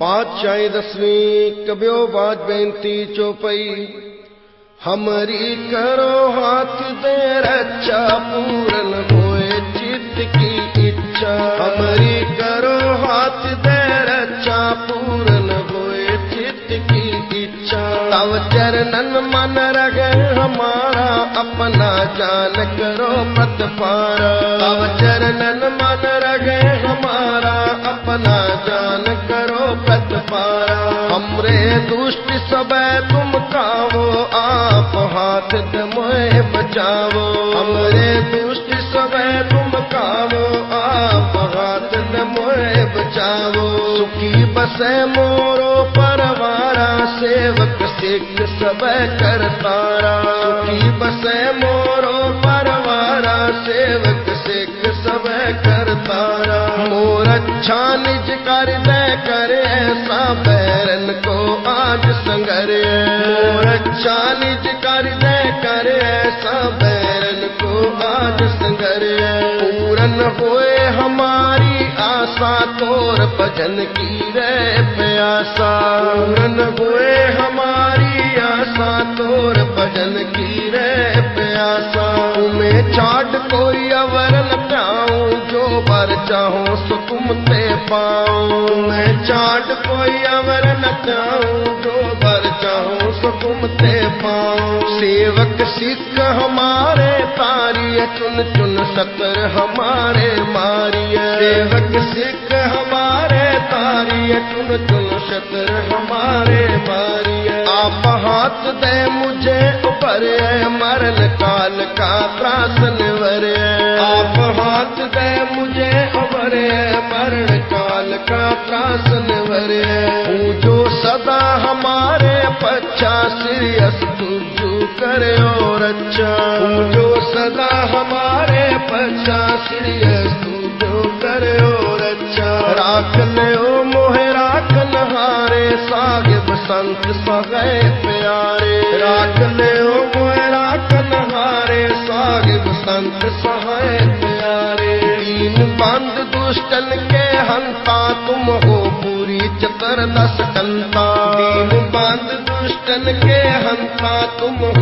پانچ چائے دسویں کبیو بات بینتی چوپئی ہماری کرو ہاتھ دے رچا پورن ہوئے چت کی اچھا ہمری کرو ہاتھ دے رچا پورن ہوئے چت کی اچھا تب چرنن من رگ ہمارا اپنا جان کرو پت پارا تب چرنن من رگ ہمارا اپنا جان کرو برے دشٹ سب تم کھاو آپ ہاتھ میں بچاؤ۔ ہمرے دشٹ سب تم کھاو آپ ہاتھ میں بچاؤ۔ سکی بسے مورو پروارا، سیوک سکھ سب کر تارا سکی بسے مورو پروارا، سیوک چھانج کر دے کر ایسا بیرن کو آج سنگر چھانج کر دے کر ایسا بیرن کو آج سنگر پورن ہوئے ہماری آسا طور بجن کی رے پیاسا پورن ہوئے ہماری آسا طور بجن کی رے پیاسا میں چاٹ کوئی اول چاہوں سو تے پاؤں میں چاٹ کوئی امر نہ چاہوں جو بر چاہوں سو تے پاؤں سیوک سکھ ہمارے تاری چن چن سکر ہمارے ماری سیوک سکھ ہمارے تاری چن چن شکر ہمارے ماری آپ ہاتھ دے مجھے اوپر ہے مرل کال کا تراسن بچہ جو صدا ہمارے بچہ سریے تم جو کرے اور اچھا راکھ موہ راکھ نہارے ساگ بسنت سگے پیارے۔ راک لو او موہ راکھ نہارے ساگ بسنت سہے پیارے۔ تین بند دشتن کے ہنتا، تم ہو پوری چکر نہ سکنتا تین بند دشتن کے ہنتا، تم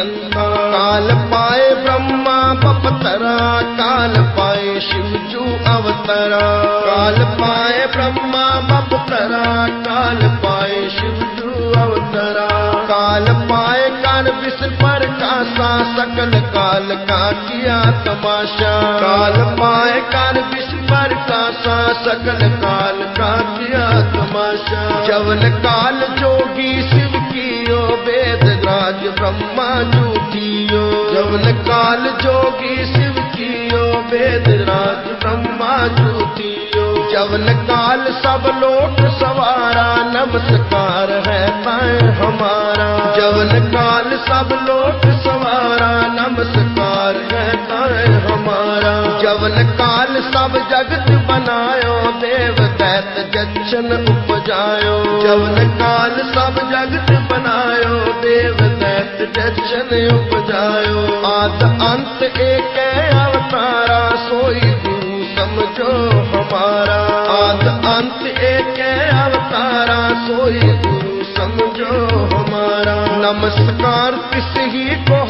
کال پائے برہما پپترا کال پائے شیوجو اوترا کال پائے برہما پپترا کال پائے شیوجو اوترا کال پائے کال بسر پر کاسا سکل کال کا کیا تماشا کال پائے کال بسر پر کاسا سکل کال کا کیا تماشا جول کال جوگی شیو کی بید آج برہما جھوٹیو جبل کال جوگی شیو کیو وید راج برہما جھوٹیو۔ جبل کال سب لوٹ سوارا، نمسکار ہے پائے ہمارا۔ جبل کال سب لوٹ سوارا، نمسکار ہے پائے ہمارا۔ جبل کال سب جگت بنایا دیو جشنجاؤ جبل کال سب جگت بناؤ دیو دت جشن اپجاؤ آد انت کے اوتارا سوئی تمجو ہمارا آد انت اے کے اوتارا سوئی تمجو ہمارا نمسکار کسی ہی کو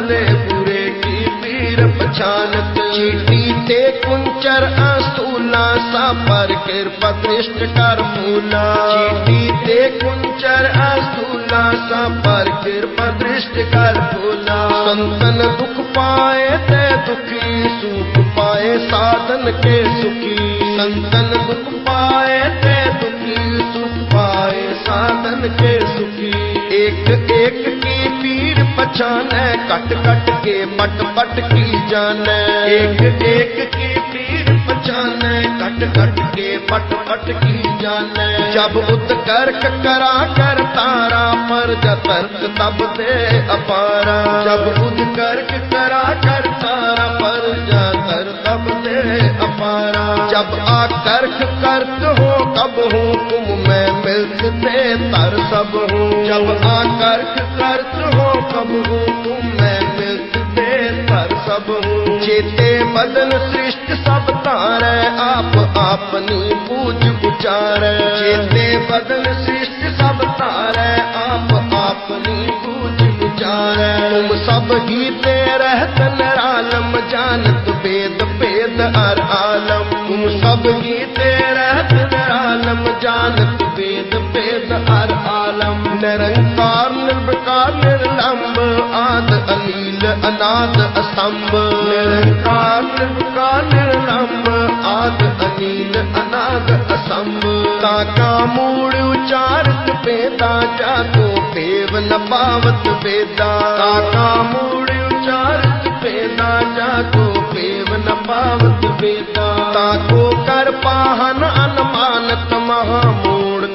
بھلے برے کی پیر پچھانت چیٹی تے کنچر استولا سا پر کرپا کرشت کر مولا۔ چیٹی تے کنچر استولا سا پر کرپا کرشت کر مولا۔ سنتن دکھ پائے تے دکھی، سوکھ پائے سادن کے سکی سنتن دکھ پائے تے دکھی سکھ پائے سادن کے سکی ایک ایک کی پیر ਪਛਾਨੈ ਕਟ ਕਟ ਕੇ ਮਟ ਮਟ ਕੀ ਜਾਣੈ। ਏਕ ਏਕ ਕੀ کٹ کٹ کے پٹ پٹ کی جانے جب ات کر کرا کر تارا مر جا ترک تب دے اپارا جب ات کر کرا کر تارا مر جا تر تب دے اپارا جب آ کرک کرک ہو کب ہو تم میں ملک دے تر سب ہوں جب آ کرک کرک ہو کب ہو تم میں ਸਭ ਚੇਤੇ ਬਦਲ ਸ੍ਰਿਸ਼ਟ ਸਭ ਧਾਰੈ, ਆਪ ਆਪਨੀ ਪੂਜ ਉਚਾਰੈ। ਚੇਤੇ ਬਦਲ ਸ੍ਰਿਸ਼ਟ ਸਭ ਧਾਰੈ, ਆਪ ਆਪਨੀ ਪੂਜ ਉਚਾਰੈ। ਤੁਮ ਸਭ ਹੀ ਤੇ ਰਹਿਤ ਨਰਾਲਮ, ਜਾਣਤ ਬੇਦ ਭੇਦ ਅਰ ਆਲਮ। ਤੁਮ ਸਭ ਹੀ ਤੇ ਰਹਿਤ ਨਰਾਲਮ, ਜਾਣਤ ਬੇਦ ਭੇਦ ਅਰ ਆਲਮ। ਨਿਰੰਕਾਰ ਨਿਰਭਕਾਰ ਨਿਰਲੰਬ ਆਦ ਅਲੀ انات اسمب کال کال رمب آد ان اناد اسمب تاکا مورڑ چارت پیدا جادو دیو نباوت پیدا تاکہ مڑ جارت پیدا جادو پیو نباوت پیدا تاکو کر پاہن ان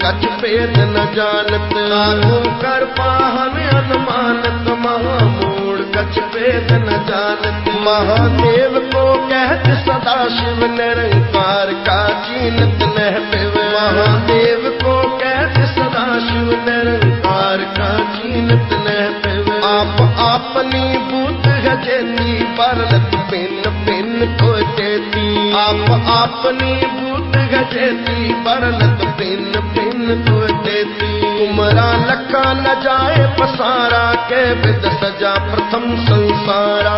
کچھ پیت نہ جانت آگو کر ہمیں انمانت مہا موڑ کچھ پیت نہ جانت مہا دیو کو کہت صدا شیو نرنکار کا جینت نہ پیو مہا دیو کو کہت صدا شیو نرنکار کا جینت نہ پیو آپ اپنی بوت ہے جیتی پرلت پن پن کو جیتی آپ اپنی بوت گجیتی جیتی پرلت کو دیتی کمرا جائے پسارا کے سجا پرتھم سنسارا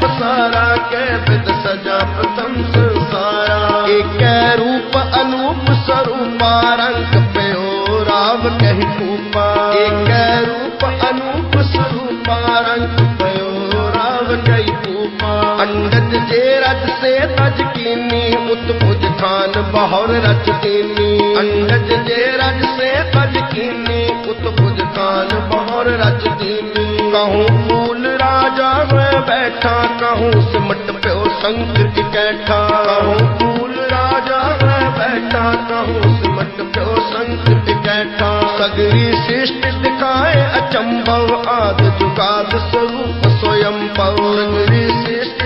پسارا کے سجا پرتھم روپ انوپ سروپا رنگ پہ ہو رام روپ انوپ سروپا رنگ پہ ہو رام کہیں سے دودھ کھان بہور رچ کینی انڈج جے رج سے قد کینی قطب کھان بہور رچ دینی کہوں پھول راجا میں بیٹھا، کہوں سمٹ پیو شنکر کی کیٹھا۔ کہوں پھول راجا میں بیٹھا، کہوں سمٹ پیو شنکر کی کیٹھا۔ سگری سشت دکھائے اچمبو آد جگاد سروپ سویم پو سگری سشت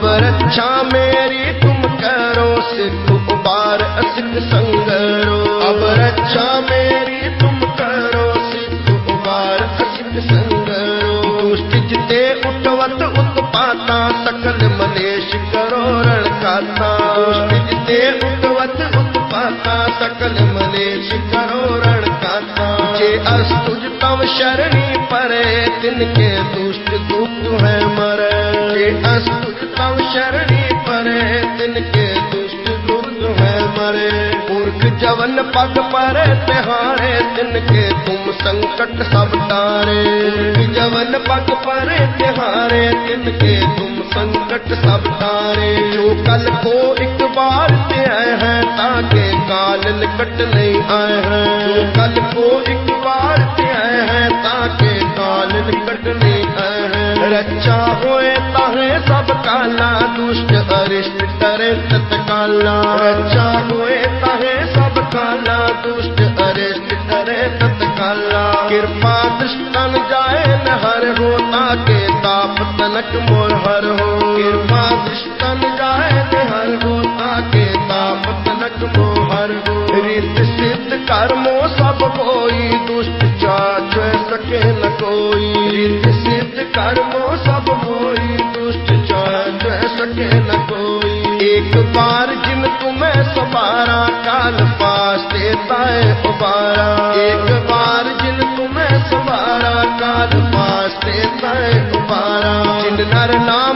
خبر اچھا میری تم کرو سکھ ابار سکھ سنگرو۔ خبر اچھا میری تم کرو سکھ ابار سکھ سنگرو۔ دشت جتے اٹھوت اتپاتا سکل ملیش کرو رڑکاتا۔ دشت جتے اٹھوت اتپاتا سکل ملیش کرو رڑکاتا۔ جے اس تجھ تم شرنی پرے، تن کے دور جبل پگ پر تہارے دن کے تم سنکٹ سب تارے جبل پگ پر تہارے دن کے تم سنکٹ سب تارے جو کل کو ایک بار تے آئے ہیں تاکہ کالن کٹ نہیں آئے ہیں جو کل کو ایک بار تے آئے ہیں تاکہ کالن کٹ نہیں آئے ہیں رچا ہوئے تاہے سب کالا دشت ارشٹ ترے تت کالا رچا بٹ ہو۔ کرپا دشمن جائے دے ریت سدھ کرمو سب کوئی دشت چاچ سکے نہ کوئی۔ ریت سدھ کرمو سب کوئی دشت چاچ سکے نہ کوئی۔ ایک بار جن تمہیں سبارا کال پاس دیتا ہے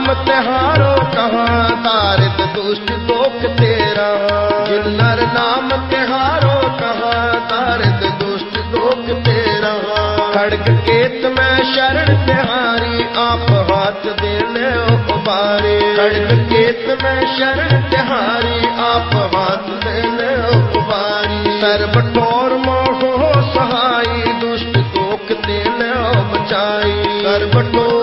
ਨਾਮ ਤਿਹਾਰੋ ਕਹਾਂ, ਤਾਰਿਤ ਦੁਸ਼ਟ ਦੋਖ ਤੇਰਾ। ਜਿਨ ਨਰ ਨਾਮ ਤਿਹਾਰੋ ਕਹਾ, ਤਾਰਿਤ ਦੁਸ਼ਟ ਦੋਖ ਤੇਰਾ। ਖੜਕ ਕੇਤ ਮੈਂ ਸ਼ਰਣ ਤਿਹਾਰੀ, ਆਪ ਹੱਥ ਦੇਣੇ ਉਪਾਰੇ ਖੜਕ ਕੇਤ ਮੈਂ ਸ਼ਰਣ ਤਿਹਾਰੀ, ਆਪ ਹੱਥ ਦੇਣੇ ਉਪਾਰੀ ਸਰਬ ਟੋਰ ਮੋਹ ਸਹਾਈ, ਦੁਸ਼ਟ ਦੋਖ ਤੇਨੇ ਬਚਾਈ। ਸਰਬ ਟੋਰ